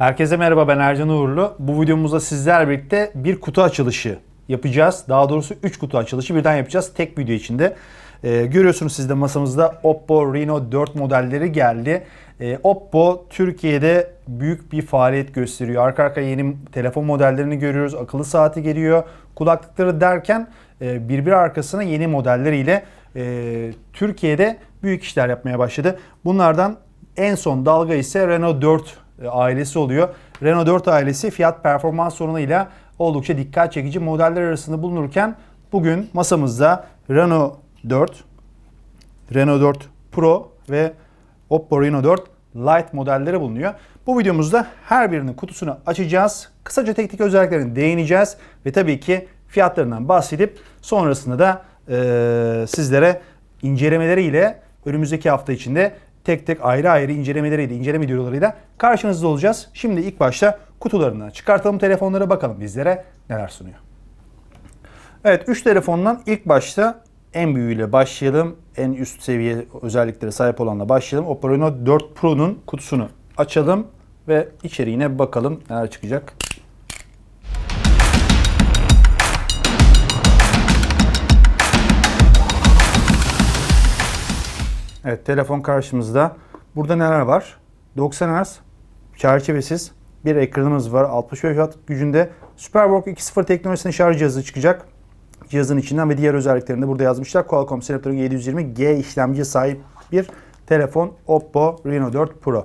Herkese merhaba ben Ercan Uğurlu. Bu videomuzda sizlerle birlikte bir kutu açılışı yapacağız. Daha doğrusu 3 kutu açılışı birden yapacağız tek video içinde. Ee, görüyorsunuz siz de masamızda Oppo Reno 4 modelleri geldi. Ee, Oppo Türkiye'de büyük bir faaliyet gösteriyor. Arka arkaya yeni telefon modellerini görüyoruz. Akıllı saati geliyor. Kulaklıkları derken e, birbiri arkasına yeni modelleriyle e, Türkiye'de büyük işler yapmaya başladı. Bunlardan en son dalga ise Renault 4 e, ailesi oluyor. Renault 4 ailesi fiyat performans sorunuyla oldukça dikkat çekici modeller arasında bulunurken bugün masamızda Renault 4, Renault 4 Pro ve Oppo Reno 4 Lite modelleri bulunuyor. Bu videomuzda her birinin kutusunu açacağız. Kısaca teknik özelliklerine değineceğiz ve tabii ki fiyatlarından bahsedip sonrasında da e, sizlere incelemeleriyle önümüzdeki hafta içinde tek tek ayrı ayrı incelemeleriyle, inceleme videolarıyla karşınızda olacağız. Şimdi ilk başta kutularını çıkartalım telefonlara bakalım bizlere neler sunuyor. Evet 3 telefondan ilk başta en büyüğüyle başlayalım. En üst seviye özelliklere sahip olanla başlayalım. Oppo Reno 4 Pro'nun kutusunu açalım ve içeriğine bakalım neler çıkacak. Evet telefon karşımızda. Burada neler var? 90 Hz çerçevesiz bir ekranımız var. 65 Watt gücünde Superbook 2.0 teknolojisinin şarj cihazı çıkacak. Cihazın içinden ve diğer özelliklerini burada yazmışlar. Qualcomm Snapdragon 720G işlemciye sahip bir telefon Oppo Reno 4 Pro.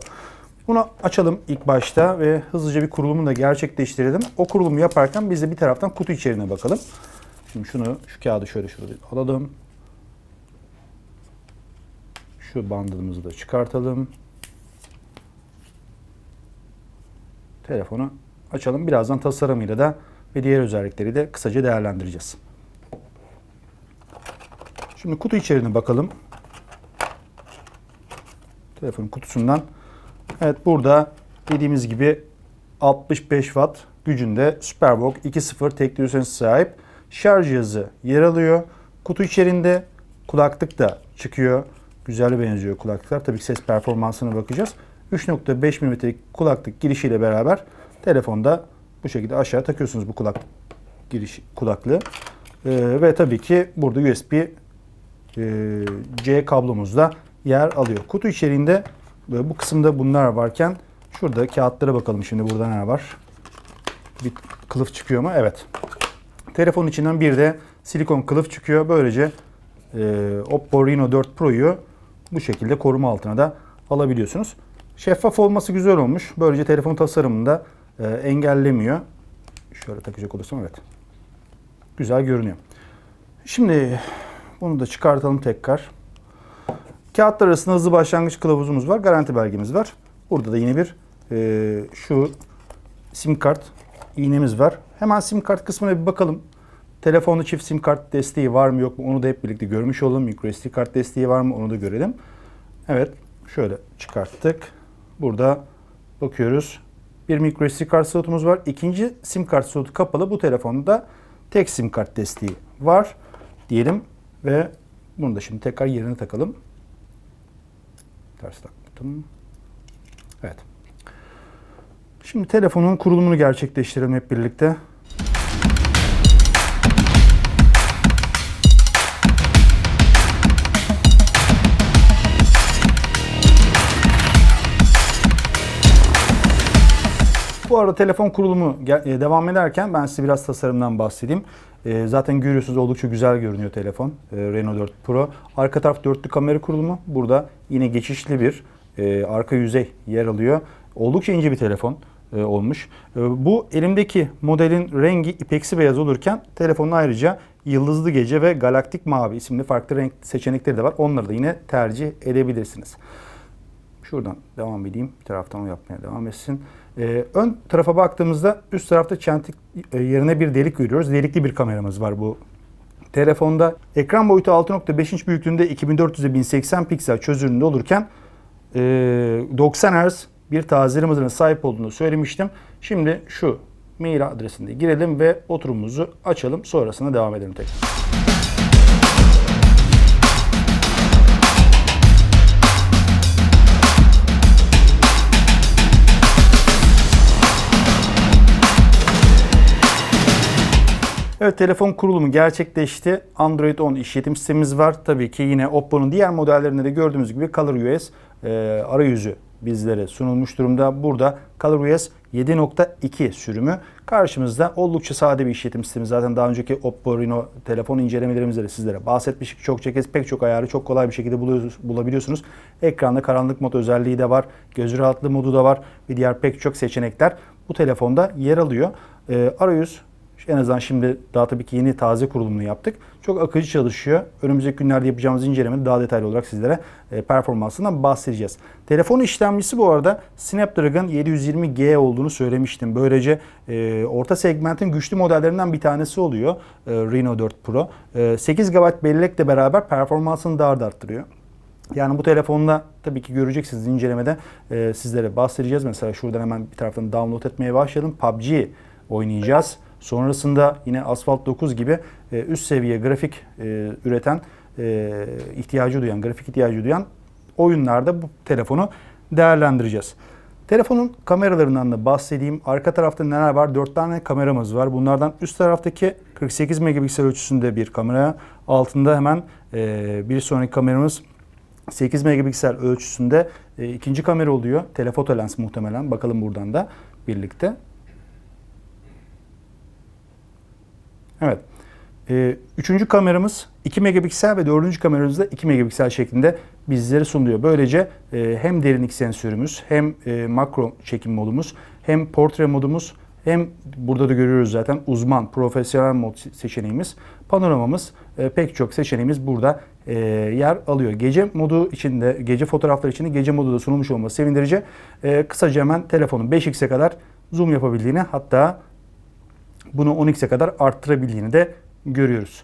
Bunu açalım ilk başta ve hızlıca bir kurulumunu da gerçekleştirelim. O kurulumu yaparken biz de bir taraftan kutu içeriğine bakalım. Şimdi şunu, şu kağıdı şöyle şurada alalım. Şu bandımızı da çıkartalım. Telefonu açalım. Birazdan tasarımıyla da ve diğer özellikleri de kısaca değerlendireceğiz. Şimdi kutu içeriğine bakalım. Telefonun kutusundan. Evet burada dediğimiz gibi 65 Watt gücünde Superbook 2.0 teknolojisine sahip şarj cihazı yer alıyor. Kutu içerisinde kulaklık da çıkıyor. Güzel benziyor kulaklıklar. Tabii ki ses performansına bakacağız. 3.5 mm'lik kulaklık girişiyle beraber telefonda bu şekilde aşağı takıyorsunuz bu kulak giriş kulaklığı. Ee, ve tabii ki burada USB e, C kablomuz da yer alıyor. Kutu içeriğinde ve bu kısımda bunlar varken şurada kağıtlara bakalım şimdi burada ne var. Bir kılıf çıkıyor mu? Evet. Telefonun içinden bir de silikon kılıf çıkıyor. Böylece e, Oppo Reno 4 Pro'yu bu şekilde koruma altına da alabiliyorsunuz. Şeffaf olması güzel olmuş. Böylece telefon tasarımında e, engellemiyor. Şöyle takacak olursam evet. Güzel görünüyor. Şimdi bunu da çıkartalım tekrar. Kağıtlar arasında hızlı başlangıç kılavuzumuz var. Garanti belgemiz var. Burada da yine bir e, şu sim kart iğnemiz var. Hemen sim kart kısmına bir bakalım. Telefonda çift sim kart desteği var mı yok mu onu da hep birlikte görmüş olalım. Micro SD kart desteği var mı onu da görelim. Evet şöyle çıkarttık. Burada bakıyoruz. Bir micro SD kart slotumuz var. İkinci sim kart slotu kapalı. Bu telefonda tek sim kart desteği var diyelim ve bunu da şimdi tekrar yerine takalım. Ters taktım. Evet. Şimdi telefonun kurulumunu gerçekleştirelim hep birlikte. Bu arada telefon kurulumu e, devam ederken ben size biraz tasarımdan bahsedeyim. E, zaten görüyorsunuz oldukça güzel görünüyor telefon. E, Reno 4 Pro. Arka taraf dörtlü kamera kurulumu. Burada yine geçişli bir arka yüzey yer alıyor. Oldukça ince bir telefon olmuş. Bu elimdeki modelin rengi ipeksi beyaz olurken telefonun ayrıca yıldızlı gece ve galaktik mavi isimli farklı renk seçenekleri de var. Onları da yine tercih edebilirsiniz. Şuradan devam edeyim. Bir taraftan o yapmaya devam etsin. Ee, ön tarafa baktığımızda üst tarafta çentik e, yerine bir delik görüyoruz. Delikli bir kameramız var bu telefonda. Ekran boyutu 6.5 inç büyüklüğünde 2400'e 1080 piksel çözünürlüğünde olurken e, 90 Hz bir tazeli hızına sahip olduğunu söylemiştim. Şimdi şu mail adresinde girelim ve oturumumuzu açalım. Sonrasında devam edelim tekrar. Evet telefon kurulumu gerçekleşti. Android 10 işletim sistemimiz var. Tabii ki yine Oppo'nun diğer modellerinde de gördüğümüz gibi ColorOS e, arayüzü bizlere sunulmuş durumda. Burada ColorOS 7.2 sürümü. Karşımızda oldukça sade bir işletim sistemi. Zaten daha önceki Oppo Reno telefon incelemelerimizde de sizlere bahsetmiştik. Çokça kez pek çok ayarı çok kolay bir şekilde bulabiliyorsunuz. Ekranda karanlık mod özelliği de var. Göz rahatlığı modu da var. Ve diğer pek çok seçenekler bu telefonda yer alıyor. E, arayüz en azından şimdi daha tabii ki yeni taze kurulumunu yaptık. Çok akıcı çalışıyor. Önümüzdeki günlerde yapacağımız incelemede daha detaylı olarak sizlere e, performansından bahsedeceğiz. Telefon işlemcisi bu arada Snapdragon 720G olduğunu söylemiştim. Böylece e, orta segmentin güçlü modellerinden bir tanesi oluyor e, Reno 4 Pro. E, 8 GB bellekle beraber performansını daha da arttırıyor. Yani bu telefonla tabii ki göreceksiniz incelemede e, sizlere bahsedeceğiz. Mesela şuradan hemen bir taraftan download etmeye başlayalım. PUBG oynayacağız. Sonrasında yine Asphalt 9 gibi e, üst seviye grafik e, üreten, e, ihtiyacı duyan, grafik ihtiyacı duyan oyunlarda bu telefonu değerlendireceğiz. Telefonun kameralarından da bahsedeyim. Arka tarafta neler var? 4 tane kameramız var. Bunlardan üst taraftaki 48 megapiksel ölçüsünde bir kamera. Altında hemen e, bir sonraki kameramız 8 megapiksel ölçüsünde e, ikinci kamera oluyor. Telefoto lens muhtemelen. Bakalım buradan da birlikte. Evet. Ee, üçüncü kameramız 2 megapiksel ve dördüncü kameramız da 2 megapiksel şeklinde bizlere sunuluyor. Böylece e, hem derinlik sensörümüz hem e, makro çekim modumuz hem portre modumuz hem burada da görüyoruz zaten uzman profesyonel mod seçeneğimiz panoramamız e, pek çok seçeneğimiz burada e, yer alıyor. Gece modu içinde gece fotoğraflar içinde gece modu da sunulmuş olması sevindirici. E, kısaca hemen telefonun 5x'e kadar zoom yapabildiğini hatta bunu 10x'e kadar arttırabildiğini de görüyoruz.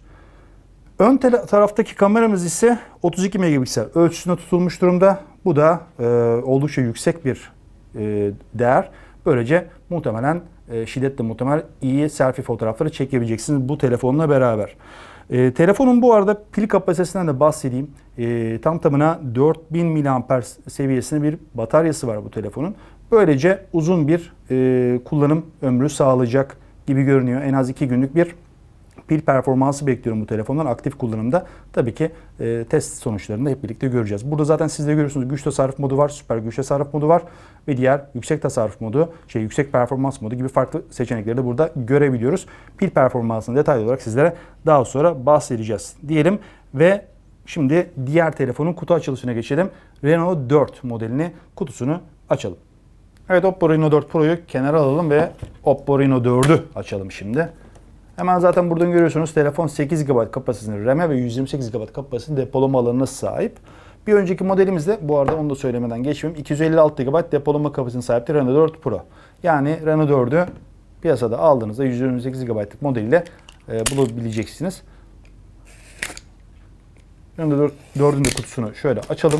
Ön taraftaki kameramız ise 32 megapiksel ölçüsünde tutulmuş durumda. Bu da e, oldukça yüksek bir e, değer. Böylece muhtemelen e, şiddetle muhtemel iyi selfie fotoğrafları çekebileceksiniz bu telefonla beraber. E, telefonun bu arada pil kapasitesinden de bahsedeyim. E, tam tamına 4000 mAh seviyesinde bir bataryası var bu telefonun. Böylece uzun bir e, kullanım ömrü sağlayacak gibi görünüyor. En az 2 günlük bir pil performansı bekliyorum bu telefondan aktif kullanımda. Tabii ki e, test sonuçlarını hep birlikte göreceğiz. Burada zaten siz de görüyorsunuz güç tasarruf modu var, süper güç tasarruf modu var ve diğer yüksek tasarruf modu, şey yüksek performans modu gibi farklı seçenekleri de burada görebiliyoruz. Pil performansını detaylı olarak sizlere daha sonra bahsedeceğiz diyelim ve şimdi diğer telefonun kutu açılışına geçelim. Renault 4 modelini kutusunu açalım. Evet Oppo Reno 4 Pro'yu kenara alalım ve Oppo Reno 4'ü açalım şimdi. Hemen zaten buradan görüyorsunuz telefon 8 GB kapasitesinde RAM ve 128 GB kapasitesinde depolama alanına sahip. Bir önceki modelimizde bu arada onu da söylemeden geçmeyeyim 256 GB depolama kapasitesine sahipti Renault 4 Pro. Yani Renault 4'ü piyasada aldığınızda 128 GB'lık modeliyle e, bulabileceksiniz. 4, 4'ün de kutusunu şöyle açalım.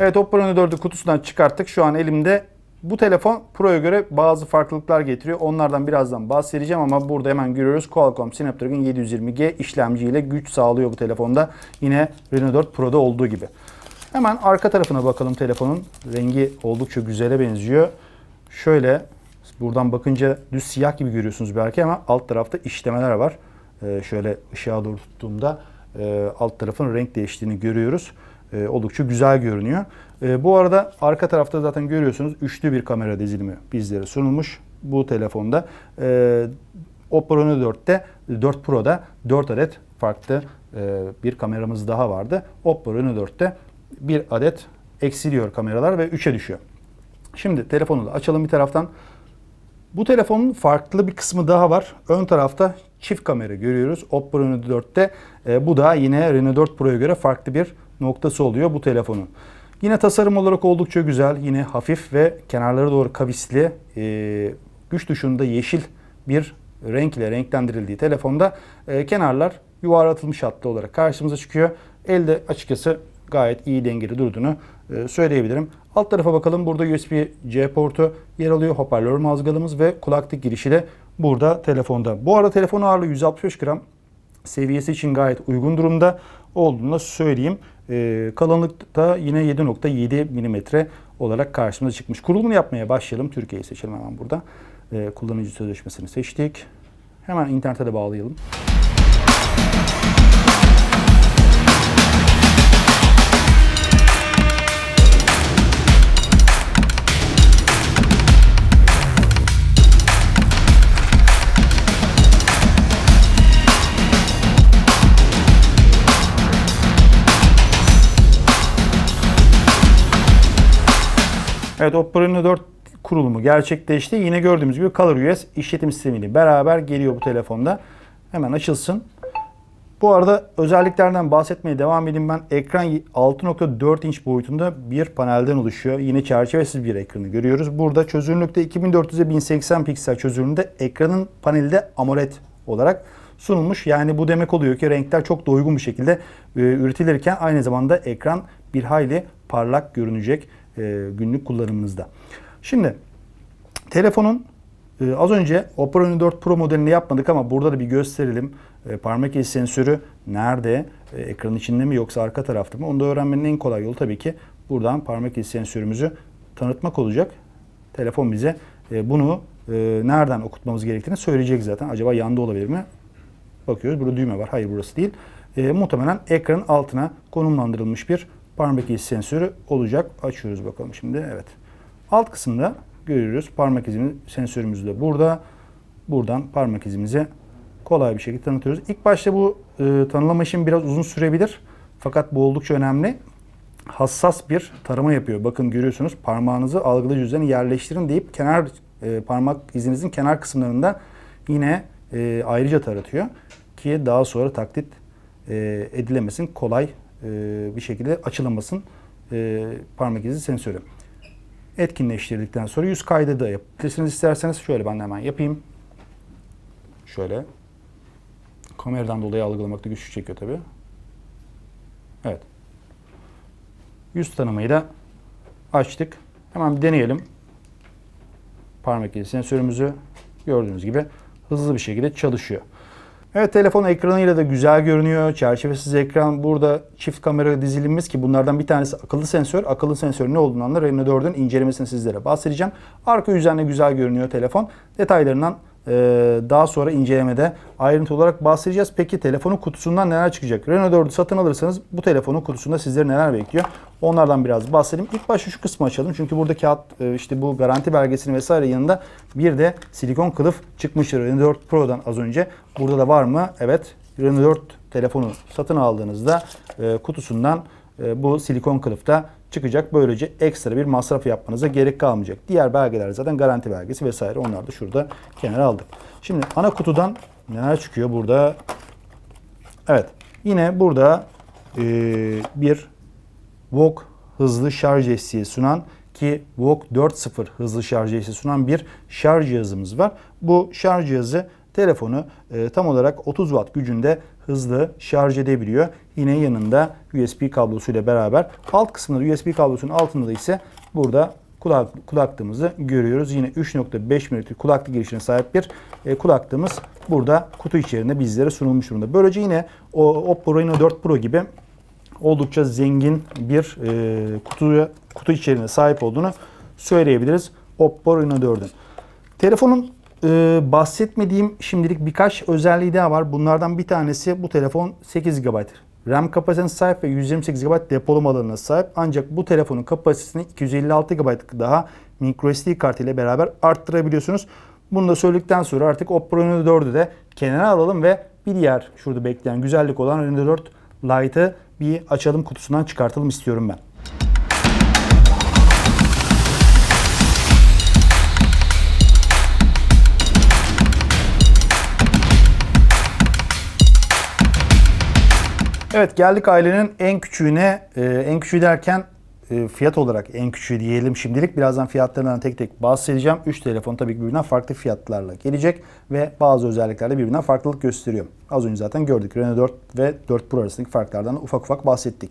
Evet Oppo Reno 4'ü kutusundan çıkarttık. Şu an elimde bu telefon Pro'ya göre bazı farklılıklar getiriyor. Onlardan birazdan bahsedeceğim ama burada hemen görüyoruz. Qualcomm Snapdragon 720G işlemciyle güç sağlıyor bu telefonda. Yine Reno 4 Pro'da olduğu gibi. Hemen arka tarafına bakalım telefonun. Rengi oldukça güzele benziyor. Şöyle buradan bakınca düz siyah gibi görüyorsunuz belki ama alt tarafta işlemeler var. Ee, şöyle ışığa doğru tuttuğumda e, alt tarafın renk değiştiğini görüyoruz. E, oldukça güzel görünüyor. E, bu arada arka tarafta zaten görüyorsunuz üçlü bir kamera dizilimi bizlere sunulmuş bu telefonda. E, Oppo Reno 4'te 4 Pro'da 4 adet farklı e, bir kameramız daha vardı. Oppo Reno 4'te bir adet eksiliyor kameralar ve 3'e düşüyor. Şimdi telefonu da açalım bir taraftan. Bu telefonun farklı bir kısmı daha var. Ön tarafta çift kamera görüyoruz. Oppo Reno 4'te e, bu da yine Reno 4 Pro'ya göre farklı bir noktası oluyor bu telefonun. Yine tasarım olarak oldukça güzel. Yine hafif ve kenarlara doğru kavisli, e, güç dışında yeşil bir renkle renklendirildiği telefonda e, kenarlar yuvarlatılmış hattı olarak karşımıza çıkıyor. Elde açıkçası gayet iyi dengeli durduğunu e, söyleyebilirim. Alt tarafa bakalım. Burada USB-C portu yer alıyor. Hoparlör mazgalımız ve kulaklık girişi de burada telefonda. Bu arada telefon ağırlığı 165 gram seviyesi için gayet uygun durumda olduğunu söyleyeyim. E, kalınlık da yine 7.7 milimetre olarak karşımıza çıkmış. Kurulumunu yapmaya başlayalım. Türkiye'yi seçelim hemen burada. E, kullanıcı sözleşmesini seçtik. Hemen internete de bağlayalım. Evet Oppo Reno 4 kurulumu gerçekleşti. Yine gördüğümüz gibi ColorOS işletim sistemiyle beraber geliyor bu telefonda. Hemen açılsın. Bu arada özelliklerden bahsetmeye devam edeyim ben. Ekran 6.4 inç boyutunda bir panelden oluşuyor. Yine çerçevesiz bir ekranı görüyoruz. Burada çözünürlükte 2400'e 1080 piksel çözünürlüğünde ekranın paneli AMOLED olarak sunulmuş. Yani bu demek oluyor ki renkler çok da uygun bir şekilde e, üretilirken aynı zamanda ekran bir hayli parlak görünecek e, günlük kullanımınızda. Şimdi telefonun e, az önce Oppo Reno 4 Pro modelini yapmadık ama burada da bir gösterelim. E, parmak izi sensörü nerede? E, ekranın içinde mi yoksa arka tarafta mı? Onu da öğrenmenin en kolay yolu tabii ki buradan parmak izi sensörümüzü tanıtmak olacak. Telefon bize e, bunu e, nereden okutmamız gerektiğini söyleyecek zaten. Acaba yanda olabilir mi? Bakıyoruz. Burada düğme var. Hayır burası değil. E, muhtemelen ekranın altına konumlandırılmış bir parmak izi sensörü olacak. Açıyoruz bakalım şimdi. Evet. Alt kısımda görüyoruz. Parmak izimiz sensörümüz de burada. Buradan parmak izimizi kolay bir şekilde tanıtıyoruz. İlk başta bu e, tanımlama işim biraz uzun sürebilir. Fakat bu oldukça önemli. Hassas bir tarama yapıyor. Bakın görüyorsunuz parmağınızı algılayıcı üzerine yerleştirin deyip kenar e, parmak izinizin kenar kısımlarında yine e, ayrıca taratıyor. Ki daha sonra taklit e, edilemesin. Kolay bir şekilde açılamasın e, parmak izi sensörü. Etkinleştirdikten sonra yüz kaydı da yapabilirsiniz isterseniz. Şöyle ben hemen yapayım. Şöyle. Kameradan dolayı algılamakta güçlük çekiyor tabii. Evet. Yüz tanımayı da açtık. Hemen bir deneyelim. Parmak izi sensörümüzü gördüğünüz gibi hızlı bir şekilde çalışıyor. Evet telefon ekranıyla da güzel görünüyor. Çerçevesiz ekran. Burada çift kamera dizilimiz ki bunlardan bir tanesi akıllı sensör. Akıllı sensör ne olduğundan da Reno 4'ün incelemesini sizlere bahsedeceğim. Arka yüzden güzel görünüyor telefon. Detaylarından daha sonra incelemede ayrıntı olarak bahsedeceğiz. Peki telefonun kutusundan neler çıkacak? Reno 4'ü satın alırsanız bu telefonun kutusunda sizleri neler bekliyor? Onlardan biraz bahsedeyim. İlk başta şu kısmı açalım. Çünkü burada kağıt e, işte bu garanti belgesinin vesaire yanında bir de silikon kılıf çıkmıştır. Reno 4 Pro'dan az önce. Burada da var mı? Evet. Reno 4 telefonu satın aldığınızda e, kutusundan e, bu silikon kılıf da çıkacak. Böylece ekstra bir masraf yapmanıza gerek kalmayacak. Diğer belgeler zaten garanti belgesi vesaire. Onlar da şurada kenara aldık. Şimdi ana kutudan neler çıkıyor burada? Evet. Yine burada e, bir VOOC hızlı şarj desteği sunan ki VOOC 4.0 hızlı şarj desteği sunan bir şarj cihazımız var. Bu şarj cihazı telefonu e, tam olarak 30 watt gücünde hızlı şarj edebiliyor. Yine yanında USB kablosuyla beraber alt kısmında USB kablosunun altında da ise burada kulak, kulaklığımızı görüyoruz. Yine 3.5 mm kulaklık girişine sahip bir e, kulaklığımız burada kutu içerisinde bizlere sunulmuş durumda. Böylece yine o Oppo Reno 4 Pro gibi oldukça zengin bir e, kutuya, kutu içeriğine sahip olduğunu söyleyebiliriz Oppo Reno 4'ün. Telefonun e, bahsetmediğim şimdilik birkaç özelliği daha var. Bunlardan bir tanesi bu telefon 8 GB RAM kapasitesine sahip ve 128 GB depolama alanına sahip. Ancak bu telefonun kapasitesini 256 GB daha microSD kart ile beraber arttırabiliyorsunuz. Bunu da söyledikten sonra artık Oppo Reno 4'ü de kenara alalım ve bir diğer şurada bekleyen güzellik olan Reno 4 Lite'ı bir açalım kutusundan çıkartalım istiyorum ben. Evet geldik ailenin en küçüğüne. Ee, en küçüğü derken e, fiyat olarak en küçüğü diyelim şimdilik. Birazdan fiyatlarından tek tek bahsedeceğim. 3 telefon tabii birbirinden farklı fiyatlarla gelecek ve bazı özelliklerde birbirinden farklılık gösteriyor. Az önce zaten gördük. Reno 4 ve 4 Pro arasındaki farklardan ufak ufak bahsettik.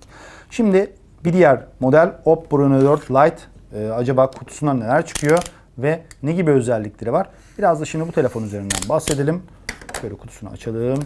Şimdi bir diğer model Oppo Reno 4 Lite. Ee, acaba kutusundan neler çıkıyor ve ne gibi özellikleri var? Biraz da şimdi bu telefon üzerinden bahsedelim. Şöyle kutusunu açalım.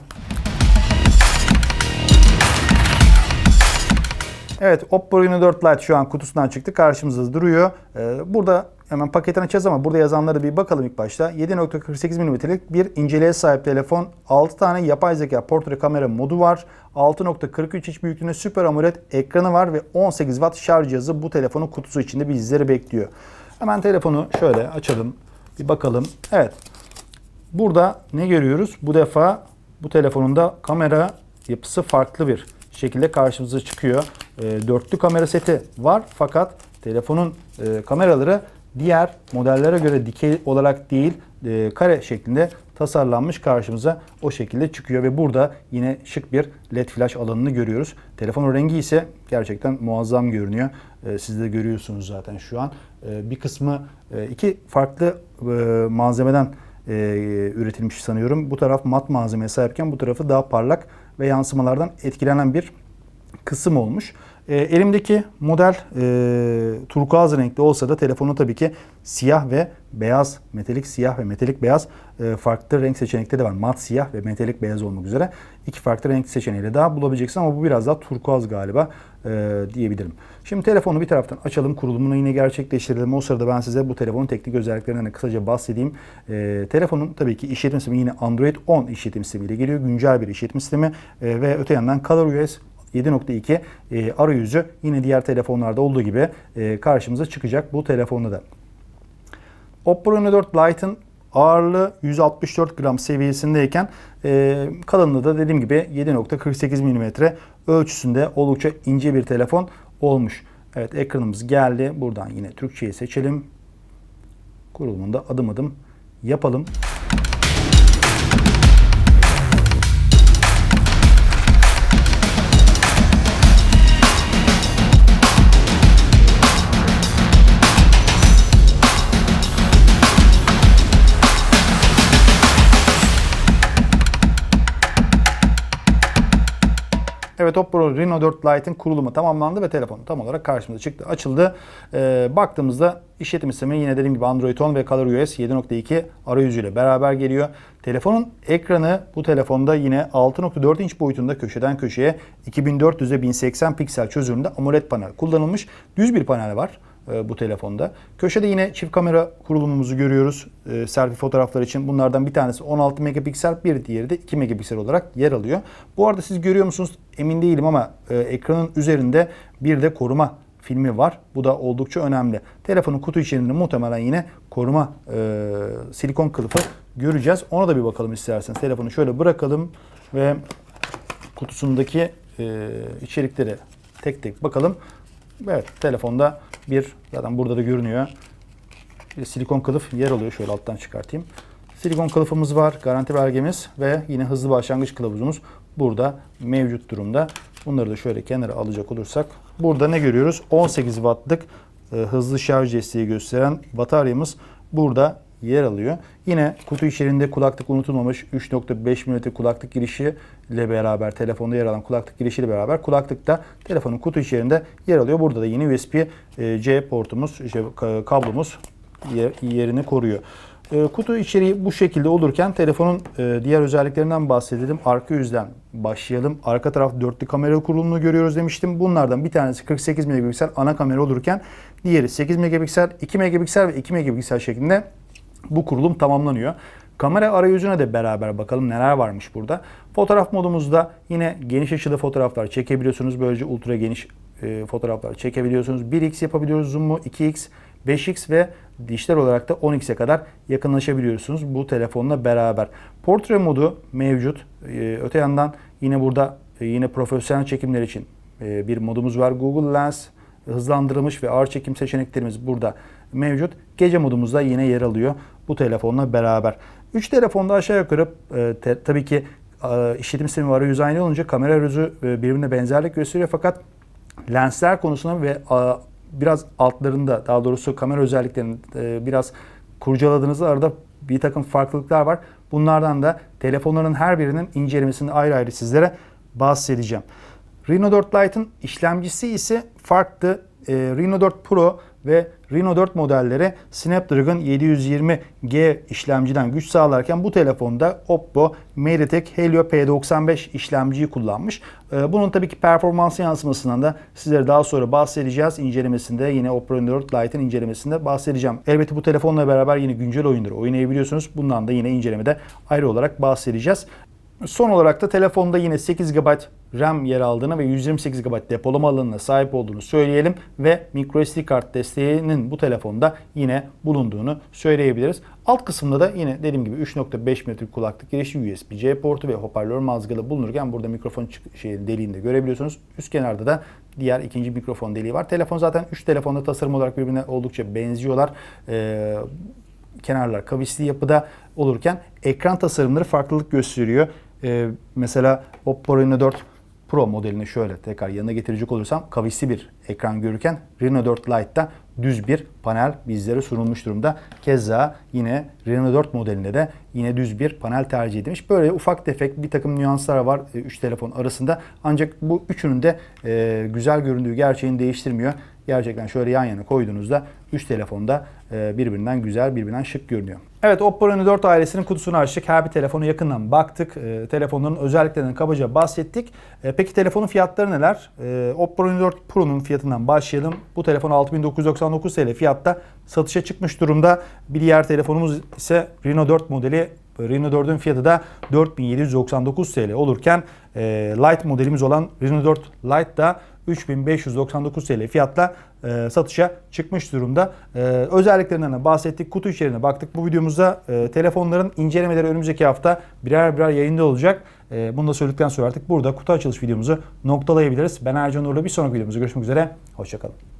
Evet Oppo Reno 4 Lite şu an kutusundan çıktı. Karşımızda duruyor. Ee, burada hemen paketini açacağız ama burada yazanlara bir bakalım ilk başta. 7.48 mm'lik bir inceliğe sahip telefon. 6 tane yapay zeka portre kamera modu var. 6.43 inç büyüklüğünde Super AMOLED ekranı var ve 18 watt şarj cihazı bu telefonun kutusu içinde bizleri bekliyor. Hemen telefonu şöyle açalım. Bir bakalım. Evet. Burada ne görüyoruz? Bu defa bu telefonun da kamera yapısı farklı bir şekilde karşımıza çıkıyor. E, dörtlü kamera seti var fakat telefonun e, kameraları diğer modellere göre dikey olarak değil e, kare şeklinde tasarlanmış karşımıza o şekilde çıkıyor ve burada yine şık bir led flash alanını görüyoruz. Telefonun rengi ise gerçekten muazzam görünüyor. E, siz de görüyorsunuz zaten şu an. E, bir kısmı e, iki farklı e, malzemeden e, üretilmiş sanıyorum. Bu taraf mat malzemeye sahipken bu tarafı daha parlak ve yansımalardan etkilenen bir kısım olmuş. E, elimdeki model e, turkuaz renkli olsa da telefonu tabii ki siyah ve beyaz, metalik siyah ve metalik beyaz e, farklı renk seçenekleri de var. Mat siyah ve metalik beyaz olmak üzere iki farklı renk seçeneğiyle daha bulabileceksin ama bu biraz daha turkuaz galiba e, diyebilirim. Şimdi telefonu bir taraftan açalım, kurulumunu yine gerçekleştirelim. O sırada ben size bu telefonun teknik özelliklerinden de kısaca bahsedeyim. E, telefonun tabii ki işletim sistemi yine Android 10 işletim sistemiyle geliyor. Güncel bir işletim sistemi e, ve öte yandan ColorOS 7.2 e, arayüzü yine diğer telefonlarda olduğu gibi e, karşımıza çıkacak bu telefonda da. Oppo Reno 4 Lite'ın ağırlığı 164 gram seviyesindeyken e, kalınlığı da dediğim gibi 7.48 mm ölçüsünde oldukça ince bir telefon olmuş. Evet ekranımız geldi. Buradan yine Türkçeyi seçelim. Kurulumunda adım adım yapalım. Evet Oppo Reno 4 Lite'in kurulumu tamamlandı ve telefon tam olarak karşımıza çıktı. Açıldı. Ee, baktığımızda işletim sistemi yine dediğim gibi Android 10 ve ColorOS 7.2 arayüzüyle beraber geliyor. Telefonun ekranı bu telefonda yine 6.4 inç boyutunda köşeden köşeye 2400'e 1080 piksel çözünürlüğünde AMOLED panel kullanılmış. Düz bir panel var e, bu telefonda. Köşede yine çift kamera kurulumumuzu görüyoruz e, selfie fotoğraflar için. Bunlardan bir tanesi 16 megapiksel, bir diğeri de 2 megapiksel olarak yer alıyor. Bu arada siz görüyor musunuz emin değilim ama e, ekranın üzerinde bir de koruma filmi var. Bu da oldukça önemli. Telefonun kutu içerisinde muhtemelen yine koruma e, silikon kılıfı göreceğiz. Ona da bir bakalım isterseniz. Telefonu şöyle bırakalım ve kutusundaki e, içerikleri tek tek bakalım. Evet telefonda bir zaten burada da görünüyor. Bir silikon kılıf yer alıyor. Şöyle alttan çıkartayım. Silikon kılıfımız var, garanti belgemiz ve yine hızlı başlangıç kılavuzumuz burada mevcut durumda. Bunları da şöyle kenara alacak olursak burada ne görüyoruz? 18 wattlık e, hızlı şarj desteği gösteren bataryamız burada yer alıyor. Yine kutu içerisinde kulaklık unutulmamış 3.5 mm kulaklık girişi ile beraber telefonda yer alan kulaklık girişiyle beraber kulaklık da telefonun kutu içerisinde yer alıyor. Burada da yine USB-C portumuz, işte kablomuz yerini koruyor. E, kutu içeriği bu şekilde olurken telefonun e, diğer özelliklerinden bahsedelim. Arka yüzden başlayalım. Arka taraf dörtlü kamera kurulumunu görüyoruz demiştim. Bunlardan bir tanesi 48 megapiksel ana kamera olurken diğeri 8 megapiksel, 2 megapiksel ve 2 megapiksel şeklinde bu kurulum tamamlanıyor. Kamera arayüzüne de beraber bakalım neler varmış burada. Fotoğraf modumuzda yine geniş açılı fotoğraflar çekebiliyorsunuz. Böylece ultra geniş e, fotoğraflar çekebiliyorsunuz. 1x yapabiliyoruz zoom'u, 2x, 5x ve dijital olarak da 10x'e kadar yakınlaşabiliyorsunuz bu telefonla beraber. Portre modu mevcut. E, öte yandan yine burada e, yine profesyonel çekimler için e, bir modumuz var. Google Lens hızlandırılmış ve ağır çekim seçeneklerimiz burada mevcut. Gece modumuzda yine yer alıyor bu telefonla beraber. 3 telefonda aşağı yukarı e, te, tabii ki e, işletim sistemi ve arayüzü aynı olunca kamera arayüzü e, birbirine benzerlik gösteriyor fakat lensler konusunda ve e, biraz altlarında daha doğrusu kamera özelliklerini e, biraz kurcaladığınızda arada bir takım farklılıklar var. Bunlardan da telefonların her birinin incelemesini ayrı ayrı sizlere bahsedeceğim. Reno 4 Lite'ın işlemcisi ise farklı. E, Reno 4 Pro ve Reno 4 modelleri Snapdragon 720G işlemciden güç sağlarken bu telefonda Oppo MediaTek Helio P95 işlemciyi kullanmış. Ee, Bunun tabii ki performans yansımasından da sizlere daha sonra bahsedeceğiz. İncelemesinde yine Oppo Reno 4 Lite'ın incelemesinde bahsedeceğim. Elbette bu telefonla beraber yine güncel oyunları oynayabiliyorsunuz. Bundan da yine incelemede ayrı olarak bahsedeceğiz. Son olarak da telefonda yine 8 GB RAM yer aldığını ve 128 GB depolama alanına sahip olduğunu söyleyelim ve microSD kart desteğinin bu telefonda yine bulunduğunu söyleyebiliriz. Alt kısımda da yine dediğim gibi 3.5 metre kulaklık girişi USB-C portu ve hoparlör mazgalı bulunurken burada mikrofon şey, deliğini de görebiliyorsunuz. Üst kenarda da diğer ikinci mikrofon deliği var. Telefon zaten 3 telefonda tasarım olarak birbirine oldukça benziyorlar. Ee, kenarlar kavisli yapıda olurken ekran tasarımları farklılık gösteriyor. Ee, mesela Oppo Reno 4 Pro modelini şöyle tekrar yanına getirecek olursam kavisli bir ekran görürken Reno 4 Lite'da düz bir panel bizlere sunulmuş durumda. Keza yine Reno 4 modelinde de yine düz bir panel tercih edilmiş. Böyle ufak tefek bir takım nüanslar var 3 telefon arasında. Ancak bu üçünün de e, güzel göründüğü gerçeğini değiştirmiyor. Gerçekten şöyle yan yana koyduğunuzda 3 telefonda e, birbirinden güzel, birbirinden şık görünüyor. Evet Oppo Reno 4 ailesinin kutusunu açtık. Her bir telefonu yakından baktık. E, telefonların özelliklerinden kabaca bahsettik. E, peki telefonun fiyatları neler? E, Oppo Reno 4 Pro'nun fiyatından başlayalım. Bu telefon 6999 TL fiyatta satışa çıkmış durumda. Bir diğer telefonumuz ise Reno 4 modeli Reno 4'ün fiyatı da 4799 TL olurken e, Lite modelimiz olan Reno 4 Lite da 3599 TL fiyatla e, satışa çıkmış durumda. E, özelliklerinden de bahsettik. Kutu içeriğine baktık. Bu videomuzda e, telefonların incelemeleri önümüzdeki hafta birer birer yayında olacak. E, bunu da söyledikten sonra artık burada kutu açılış videomuzu noktalayabiliriz. Ben Ercan Uğur'la bir sonraki videomuzda görüşmek üzere. Hoşçakalın.